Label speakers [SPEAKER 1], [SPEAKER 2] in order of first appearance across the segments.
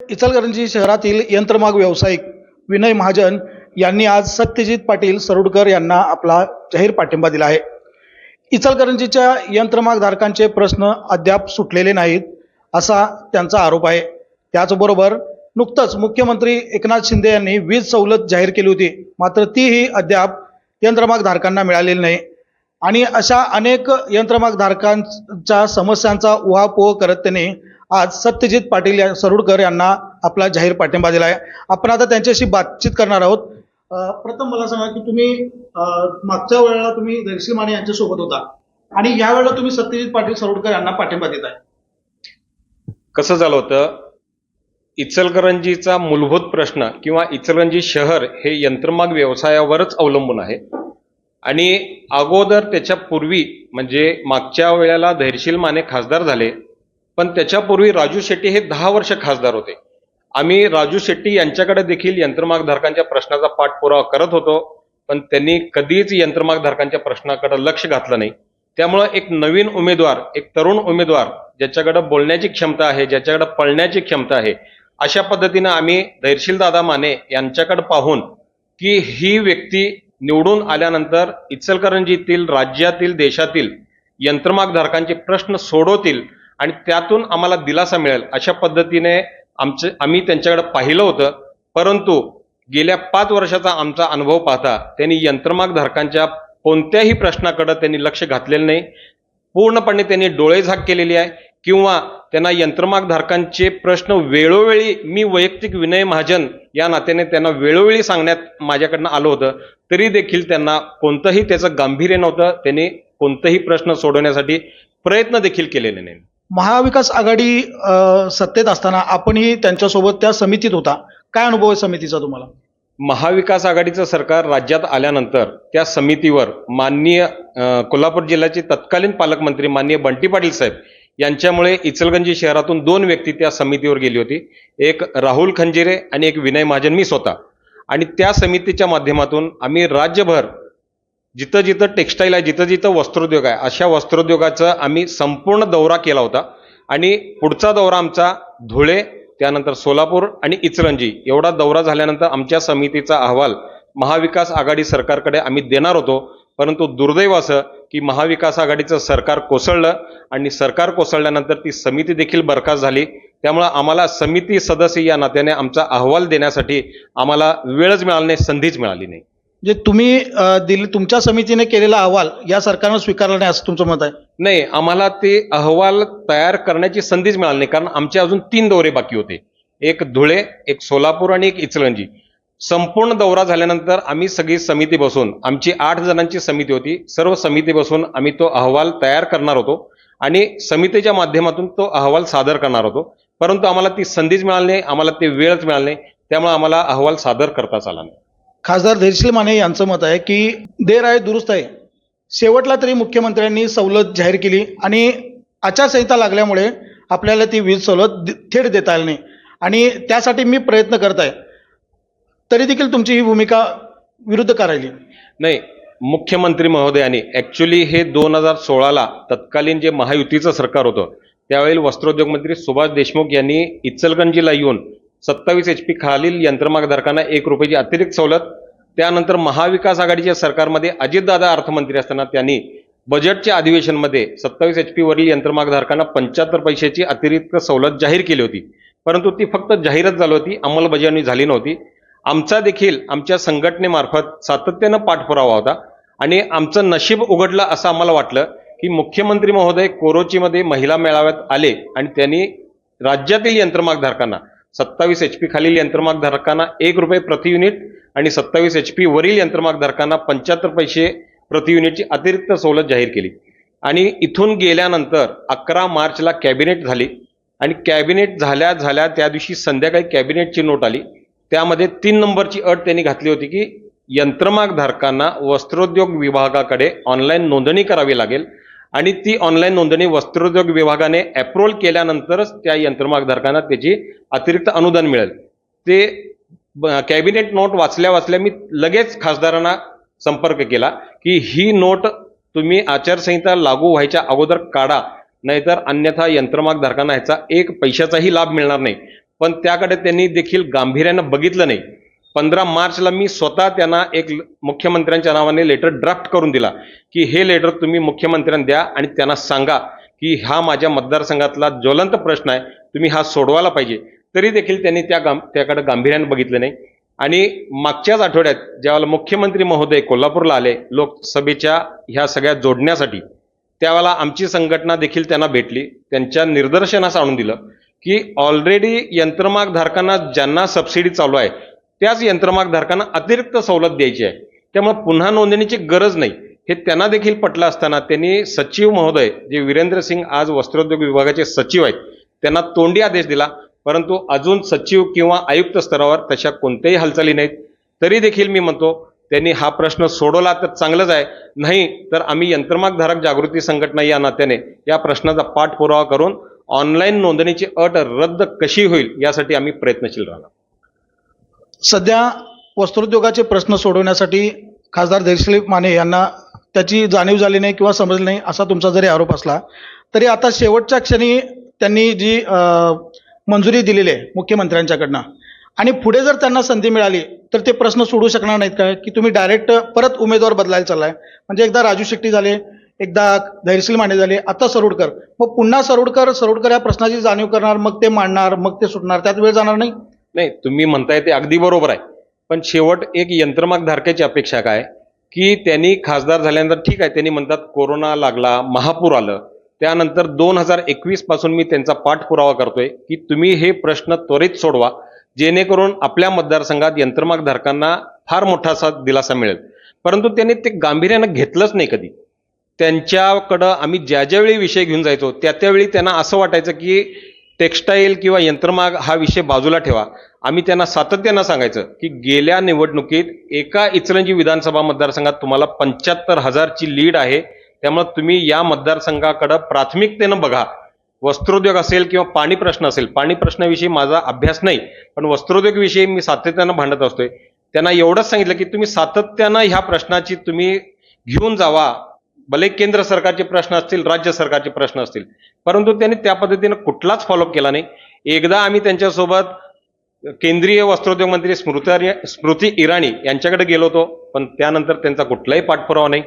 [SPEAKER 1] इचलकरंजी शहरातील यंत्रमाग व्यावसायिक विनय महाजन यांनी आज सत्यजित पाटील सरोडकर यांना आपला जाहीर पाठिंबा दिला आहे. इचलकरंजीच्या यंत्रमाग धारकांचे प्रश्न अद्याप सुटलेले नाहीत असा त्यांचा आरोप आहे. त्याचबरोबर नुकतंच मुख्यमंत्री एकनाथ शिंदे यांनी वीज सवलत जाहीर केली होती. मात्र तीही अद्याप यंत्रमाग धारकांना मिळालेली नाही. आणि अशा अनेक यंत्रमाग धारकांच्या समस्यांचा उहापोह करत त्यांनी आज सत्यजित पाटील या सरुडकर यांना आपला जाहीर पाठिंबा दिला आहे आपण आता त्यांच्याशी बातचीत करणार आहोत. प्रथम मला सांगा की तुम्ही मागच्या वेळेला तुम्ही दर्शी माने यांच्यासोबत होता आणि या वेळेला तुम्ही सत्यजित पाटील सरुडकर यांना पाठिंबा देत आहे
[SPEAKER 2] कसं झालं होतं? इचलकरंजीचा मूलभूत प्रश्न किंवा इचलकरंजी शहर हे यंत्रमाग व्यवसायावरच अवलंबून आहे. आणि अगोदर त्याच्या पूर्वी म्हणजे मागच्या वेळेला धैर्यशील माने खासदार झाले पण त्याच्यापूर्वी राजू शेट्टी हे दहा वर्ष खासदार होते. आम्ही राजू शेट्टी यांच्याकडे देखील यंत्रमागधारकांच्या प्रश्नाचा पाठपुरावा करत होतो पण त्यांनी कधीच यंत्रमागधारकांच्या प्रश्नाकडे लक्ष घातलं नाही. त्यामुळं एक नवीन उमेदवार एक तरुण उमेदवार ज्याच्याकडे बोलण्याची क्षमता आहे ज्याच्याकडे पळण्याची क्षमता आहे अशा पद्धतीनं आम्ही धैर्यशील दादा माने यांच्याकडे पाहून की ही व्यक्ती निवडून आल्यानंतर इचलकरंजीतील राज्यातील देशातील यंत्रमागधारकांचे प्रश्न सोडवतील आणि त्यातून आम्हाला दिलासा मिळेल. अशा पद्धतीने आमचे आम्ही त्यांच्याकडे पाहिलं होतं. परंतु गेल्या पाच वर्षाचा आमचा अनुभव पाहता त्यांनी यंत्रमाग धारकांच्या कोणत्याही प्रश्नाकडे त्यांनी लक्ष घातलेलं नाही. पूर्णपणे त्यांनी डोळेझाक केलेली आहे. किंवा त्यांना यंत्रमाग धारकांचे प्रश्न वेळोवेळी मी वैयक्तिक विनय महाजन या नात्याने त्यांना वेळोवेळी सांगण्यात माझ्याकडनं आलं होतं. तरी देखील त्यांना कोणतंही त्याचं गांभीर्य नव्हतं. त्यांनी कोणतंही प्रश्न सोडवण्यासाठी प्रयत्न देखील केलेले नाही
[SPEAKER 1] महाविकास आघाडी अ, सत्तेत असताना आपणही त्यांच्यासोबत त्या समितीत होता. काय अनुभव आहे समितीचा तुम्हाला?
[SPEAKER 2] महाविकास आघाडीचं सरकार राज्यात आल्यानंतर त्या समितीवर माननीय कोल्हापूर जिल्ह्याचे तत्कालीन पालकमंत्री माननीय बंटी पाटील साहेब यांच्यामुळे इचलगंजी शहरातून दोन व्यक्ती त्या समितीवर गेली होती. एक राहुल खंजिरे आणि एक विनय महाजन. मी स्वतः. आणि त्या समितीच्या माध्यमातून आम्ही राज्यभर जिथं जिथं टेक्स्टाईल आहे जिथं जिथं वस्त्रोद्योग आहे अशा वस्त्रोद्योगाचा आम्ही संपूर्ण दौरा केला होता. आणि पुढचा दौरा आमचा धुळे त्यानंतर सोलापूर आणि इचलंजी. एवढा दौरा झाल्यानंतर आमच्या समितीचा अहवाल महाविकास आघाडी सरकारकडे आम्ही देणार होतो. परंतु दुर्दैव असं की महाविकास आघाडीचं सरकार कोसळलं आणि सरकार कोसळल्यानंतर ती समिती देखील बरखास्त झाली. त्यामुळं आम्हाला समिती सदस्य या नात्याने आमचा अहवाल देण्यासाठी आम्हाला वेळच मिळाली नाही संधीच मिळाली नाही.
[SPEAKER 1] जे तुम्ही अ, तुमच्या समितीने केलेला अहवाल या सरकारनं स्वीकारला नाही असं तुमचं मत आहे?
[SPEAKER 2] नाही आम्हाला ते अहवाल तयार करण्याची संधीच मिळाली नाही. कारण आमचे अजून तीन दौरे बाकी होते. एक धुळे एक सोलापूर आणि एक इचलंजी संपूर्ण दौरा झाल्यानंतर आम्ही सगळी समिती बसून आमची आठ जणांची समिती होती. सर्व समिती बसून आम्ही तो अहवाल तयार करणार होतो. आणि समितीच्या माध्यमातून तो अहवाल सादर करणार होतो. परंतु आम्हाला ती संधीच मिळाली नाही आम्हाला ती वेळच मिळाली नाही. त्यामुळे आम्हाला अहवाल सादर करताच आला नाही.
[SPEAKER 1] खासदार धैर्शील माने यांचं मत आहे की देर आहे दुरुस्त आहे. शेवटला तरी मुख्यमंत्र्यांनी सवलत जाहीर केली आणि आचारसंहिता लागल्यामुळे आपल्याला ती वीज सवलत थेट देता आली नाही. आणि त्यासाठी मी प्रयत्न करत आहे. तरी देखील तुमची ही भूमिका विरुद्ध करायली
[SPEAKER 2] नाही मुख्यमंत्री महोदयाने ॲक्च्युली हे दोन हजार सोळाला तत्कालीन जे महायुतीचं सरकार होतं त्यावेळी वस्त्रोद्योग मंत्री सुभाष देशमुख यांनी इचलगंजीला येऊन सत्तावीस एच पी खालील यंत्रमागधारकांना एक रुपयाची अतिरिक्त सवलत. त्यानंतर महाविकास आघाडीच्या सरकारमध्ये अजितदादा अर्थमंत्री असताना त्यांनी बजेटच्या अधिवेशनमध्ये सत्तावीस एच पीवरील यंत्रमागधारकांना पंच्याहत्तर पैशाची अतिरिक्त सवलत जाहीर केली होती. परंतु ती फक्त जाहीरच झाली होती अंमलबजावणी झाली नव्हती. आमचा देखील आमच्या संघटनेमार्फत सातत्यानं पाठपुरावा होता आणि आमचं नशीब उघडलं असं आम्हाला वाटलं की मुख्यमंत्री महोदय कोरोचीमध्ये महिला मेळाव्यात आले आणि त्यांनी राज्यातील यंत्रमागधारकांना सत्तावीस एच पी खालील यंत्रमागधारकांना एक रुपये प्रति युनिट आणि सत्तावीस एच पी वरील यंत्रमागधारकांना पंच्याहत्तर पैसे प्रति युनिटची अतिरिक्त सवलत जाहीर केली. आणि इथून गेल्यानंतर अकरा मार्चला कॅबिनेट झाली. आणि कॅबिनेट झाल्या झाल्या त्या दिवशी संध्याकाळी कॅबिनेटची नोट आली. त्यामध्ये तीन नंबरची अट त्यांनी घातली होती की यंत्रमाग धारकांना वस्त्रोद्योग विभागाकडे ऑनलाईन नोंदणी करावी लागेल. आणि ती ऑनलाईन नोंदणी वस्त्रोद्योग विभागाने अप्रुव्हल केल्यानंतरच त्या यंत्रमागधारकांना त्याची अतिरिक्त अनुदान मिळेल. ते ब- कॅबिनेट नोट वाचल्या वाचल्या मी लगेच खासदारांना संपर्क केला की ही नोट तुम्ही आचारसंहिता लागू व्हायच्या अगोदर काढा नाहीतर अन्यथा यंत्रमागधारकांना ह्याचा एक पैशाचाही लाभ मिळणार नाही. पण त्याकडे त्यांनी देखील गांभीर्यानं बघितलं नाही. पंधरा मार्चला मी स्वतः त्यांना एक ल- मुख्यमंत्र्यांच्या नावाने लेटर ड्राफ्ट करून दिला की हे लेटर तुम्ही मुख्यमंत्र्यांना द्या आणि त्यांना सांगा की हा माझ्या मतदारसंघातला ज्वलंत प्रश्न आहे तुम्ही हा सोडवायला पाहिजे. तरी देखील त्यांनी त्या गां त्याकडे गांभीर्यानं बघितलं नाही. आणि मागच्याच आठवड्यात ज्यावेळेला मुख्यमंत्री महोदय कोल्हापूरला आले लोकसभेच्या ह्या सगळ्या जोडण्यासाठी त्यावेळेला आमची संघटना देखील त्यांना भेटली त्यांच्या निदर्शनास आणून दिलं की ऑलरेडी यंत्रमाग धारकांना ज्यांना सबसिडी चालू आहे त्याच यंत्रमाग धारकांना अतिरिक्त सवलत द्यायची आहे. त्यामुळे पुन्हा नोंदणीची गरज नाही. हे त्यांना देखील पटलं असताना त्यांनी सचिव महोदय जे वीरेंद्र सिंग आज वस्त्रोद्योग विभागाचे सचिव आहेत त्यांना तोंडी आदेश दिला. परंतु अजून सचिव किंवा आयुक्त स्तरावर तशा कोणत्याही हालचाली नाहीत. तरी देखील मी म्हणतो त्यांनी हा प्रश्न सोडवला तर चांगलंच आहे. नाही तर आम्ही यंत्रमागधारक जागृती संघटना या नात्याने या प्रश्नाचा पाठपुरावा करून ऑनलाईन नोंदणीची अट रद्द कशी होईल यासाठी आम्ही प्रयत्नशील राहणार.
[SPEAKER 1] सध्या वस्त्रोद्योगाचे प्रश्न सोडवण्यासाठी खासदार धैर्यशील माने यांना त्याची जाणीव झाली नाही किंवा समजली नाही असा तुमचा जरी आरोप असला तरी आता शेवटच्या क्षणी त्यांनी जी मंजुरी दिलेली आहे मुख्यमंत्र्यांच्याकडनं आणि पुढे जर त्यांना संधी मिळाली तर ते प्रश्न सोडू शकणार नाहीत काय? की तुम्ही डायरेक्ट परत उमेदवार बदलायला चाललाय. म्हणजे एकदा राजू शेट्टी झाले एकदा धैर्यशील माने झाले आता सरोडकर. मग पुन्हा सरोडकर सरोडकर या प्रश्नाची जाणीव करणार मग ते मांडणार मग ते सुटणार त्यात वेळ जाणार नाही.
[SPEAKER 2] नाही तुम्ही म्हणताय ते अगदी बरोबर आहे. पण शेवट एक यंत्रमाग धारकाची अपेक्षा काय? की त्यांनी खासदार झाल्यानंतर ठीक आहे त्यांनी म्हणतात कोरोना लागला महापूर आलं. त्यानंतर दोन हजार एकवीसपासून मी त्यांचा पाठपुरावा करतोय की तुम्ही हे प्रश्न त्वरित सोडवा जेणेकरून आपल्या मतदारसंघात यंत्रमाग धारकांना फार मोठा असा दिलासा मिळेल. परंतु त्यांनी ते गांभीर्यानं घेतलंच नाही कधी. त्यांच्याकडं आम्ही ज्या ज्यावेळी विषय घेऊन जायचो त्या त्यावेळी त्यांना असं वाटायचं की टेक्स्टाईल किंवा यंत्रमाग हा विषय बाजूला ठेवा. आम्ही त्यांना सातत्यानं सांगायचं की गेल्या निवडणुकीत एका इचलंजी विधानसभा मतदारसंघात तुम्हाला पंच्याहत्तर हजारची लीड आहे. त्यामुळे तुम्ही या मतदारसंघाकडं प्राथमिकतेनं बघा. वस्त्रोद्योग असेल किंवा पाणी प्रश्न असेल पाणी प्रश्नाविषयी माझा अभ्यास नाही पण वस्त्रोद्योगविषयी मी सातत्यानं भांडत असतोय. त्यांना एवढंच सांगितलं की तुम्ही सातत्यानं ह्या प्रश्नाची तुम्ही घेऊन जावा. भले केंद्र सरकारचे प्रश्न असतील राज्य सरकारचे प्रश्न असतील परंतु त्यांनी त्या पद्धतीनं कुठलाच फॉलोअप केला नाही. एकदा आम्ही त्यांच्यासोबत केंद्रीय वस्त्रोद्योग मंत्री स्मृती स्मृती इराणी यांच्याकडे गेलो होतो पण त्यानंतर त्यांचा कुठलाही पाठपुरावा नाही.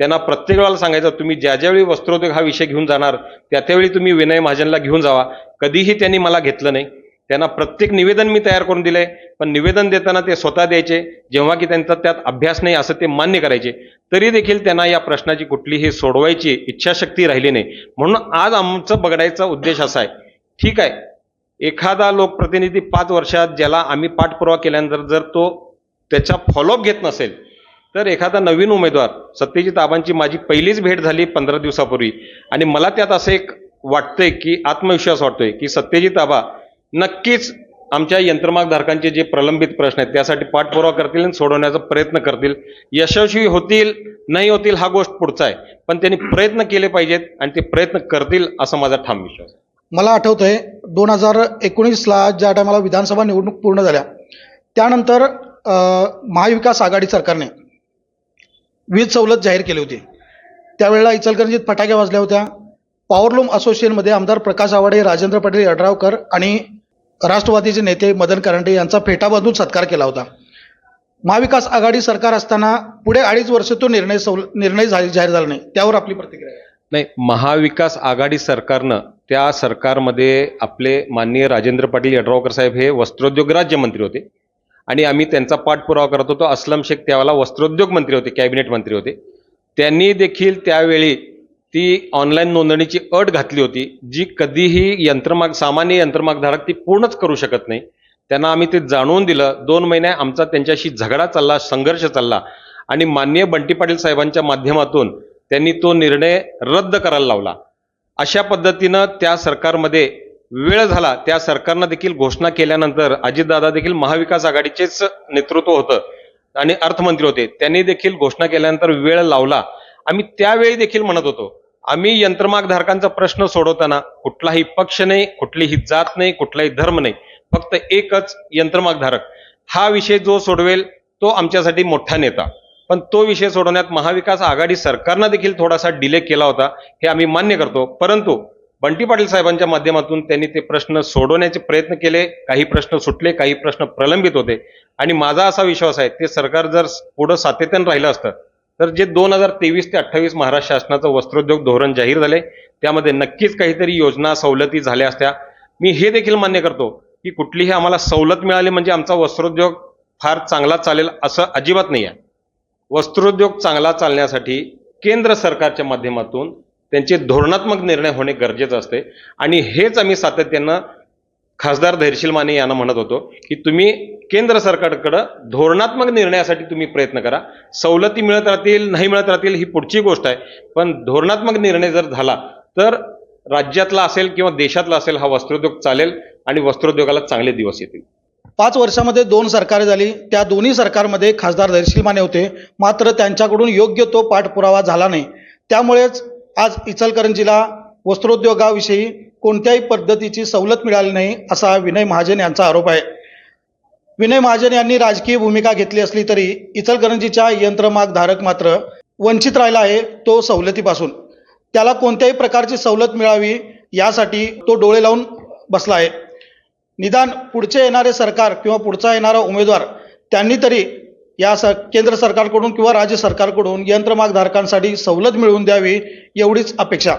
[SPEAKER 2] त्यांना प्रत्येक वेळेला सांगायचं तुम्ही ज्या ज्यावेळी वस्त्रोद्योग हा विषय घेऊन जाणार त्या त्यावेळी तुम्ही विनय महाजनला घेऊन जावा. कधीही त्यांनी मला घेतलं नाही. त्यांना प्रत्येक निवेदन मी तयार करून दिलंय पण निवेदन देताना ते स्वतः द्यायचे जेव्हा की त्यांचा त्यात अभ्यास नाही असं ते मान्य करायचे. तरी देखील त्यांना या प्रश्नाची कुठलीही सोडवायची इच्छाशक्ती राहिली नाही. म्हणून आज आमचं बघायचा उद्देश असा आहे. ठीक आहे. एखादा लोकप्रतिनिधी पाच वर्षात ज्याला आम्ही पाठपुरावा केल्यानंतर जर तो त्याचा फॉलोअप घेत नसेल तर एखादा नवीन उमेदवार सत्यजित आबांची माझी पहिलीच भेट झाली पंधरा दिवसापूर्वी. आणि मला त्यात असं एक वाटतंय की आत्मविश्वास वाटतोय की सत्यजित आबा नक्कीच आमच्या यंत्रमागधारकांचे जे प्रलंबित प्रश्न आहेत त्यासाठी पाठपुरावा करतील आणि सोडवण्याचा प्रयत्न करतील. यशस्वी होतील नाही होतील हा गोष्ट पुढचा आहे. पण त्यांनी प्रयत्न केले पाहिजेत आणि ते प्रयत्न करतील असा माझा ठाम विश्वास आहे.
[SPEAKER 1] मला आठवतंय दोन हजार एकोणीसला ज्या टायमाला विधानसभा निवडणूक पूर्ण झाल्या त्यानंतर महाविकास आघाडी सरकारने वीज सवलत जाहीर केली होती. त्यावेळेला इचलकरंजीत फटाक्या वाजल्या होत्या. पॉवरलूम असोसिएशनमध्ये आमदार प्रकाश आवाडे राजेंद्र पाटील यड्रावकर आणि राष्ट्रवादीचे नेते मदन करंडे यांचा फेटा बांधून सत्कार केला होता. महाविकास आघाडी सरकार असताना पुढे अडीच वर्ष तो निर्णय सवल निर्णय जाहीर जाहीर झाला नाही. त्यावर आपली प्रतिक्रिया
[SPEAKER 2] नाही महाविकास आघाडी सरकारनं त्या सरकारमध्ये आपले माननीय राजेंद्र पाटील यड्रावकर साहेब हे वस्त्रोद्योग राज्यमंत्री होते. आणि आम्ही त्यांचा पाठपुरावा करत होतो. अस्लम शेख त्यावेळेला वस्त्रोद्योग मंत्री होते कॅबिनेट मंत्री होते. त्यांनी देखील त्यावेळी ती ऑनलाईन नोंदणीची अट घातली होती जी कधीही यंत्रमाग सामान्य यंत्रमागधारक ती पूर्णच करू शकत नाही. त्यांना आम्ही ते जाणवून दिलं दोन महिने आमचा त्यांच्याशी झगडा चालला संघर्ष चालला आणि माननीय बंटी पाटील साहेबांच्या माध्यमातून त्यांनी तो निर्णय रद्द करायला लावला. अशा पद्धतीनं त्या सरकारमध्ये वेळ झाला त्या सरकारनं देखील घोषणा केल्यानंतर अजितदादा देखील महाविकास आघाडीचेच नेतृत्व होतं आणि अर्थमंत्री होते. त्यांनी देखील घोषणा केल्यानंतर वेळ लावला. आम्ही त्यावेळी देखील म्हणत होतो आम्ही यंत्रमागधारकांचा प्रश्न सोडवताना कुठलाही पक्ष नाही कुठलीही जात नाही कुठलाही धर्म नाही फक्त एकच यंत्रमागधारक. हा विषय जो सोडवेल तो आमच्यासाठी मोठा नेता. पण तो विषय सोडवण्यात महाविकास आघाडी सरकारनं देखील थोडासा डिले केला होता हे आम्ही मान्य करतो. परंतु बंटी पाटील साहेबांच्या माध्यमातून त्यांनी ते प्रश्न सोडवण्याचे प्रयत्न केले. काही प्रश्न सुटले काही प्रश्न प्रलंबित होते. आणि माझा असा विश्वास आहे ते सरकार जर पुढं सातत्यानं राहिलं असतं तर जे दोन हजार तेवीस ते अठ्ठावीस महाराष्ट्र शासनाचं वस्त्रोद्योग धोरण जाहीर झाले त्यामध्ये नक्कीच काहीतरी योजना सवलती झाल्या असत्या. मी हे देखील मान्य करतो की कुठलीही आम्हाला सवलत मिळाली म्हणजे आमचा वस्त्रोद्योग फार चांगला चालेल असं अजिबात नाही आहे. वस्त्रोद्योग चांगला चालण्यासाठी केंद्र सरकारच्या माध्यमातून त्यांचे धोरणात्मक निर्णय होणे गरजेचं असते. आणि हेच आम्ही सातत्यानं खासदार धैर्यशील माने यांना म्हणत होतो की तुम्ही केंद्र सरकारकडं धोरणात्मक निर्णयासाठी तुम्ही प्रयत्न करा. सवलती मिळत राहतील नाही मिळत राहतील ही पुढची गोष्ट आहे. पण धोरणात्मक निर्णय जर झाला तर राज्यातला असेल किंवा देशातला असेल हा वस्त्रोद्योग चालेल आणि वस्त्रोद्योगाला चांगले दिवस येतील.
[SPEAKER 1] पाच वर्षामध्ये दोन सरकारे झाली त्या दोन्ही सरकारमध्ये खासदार धैर्यशील माने होते. मात्र त्यांच्याकडून योग्य तो पाठपुरावा झाला नाही. त्यामुळेच आज इचलकरंजीला वस्त्रोद्योगाविषयी कोणत्याही पद्धतीची सवलत मिळाली नाही असा विनय महाजन यांचा आरोप आहे. विनय महाजन यांनी राजकीय भूमिका घेतली असली तरी इचलकरंजीच्या यंत्रमाग धारक मात्र वंचित राहिला आहे तो सवलतीपासून. त्याला कोणत्याही प्रकारची सवलत मिळावी यासाठी तो डोळे लावून बसला आहे. निदान पुढचे येणारे सरकार किंवा पुढचा येणारा उमेदवार त्यांनी तरी या स केंद्र सरकारकडून किंवा राज्य सरकारकडून यंत्रमागधारकांसाठी सवलत मिळवून द्यावी एवढीच अपेक्षा.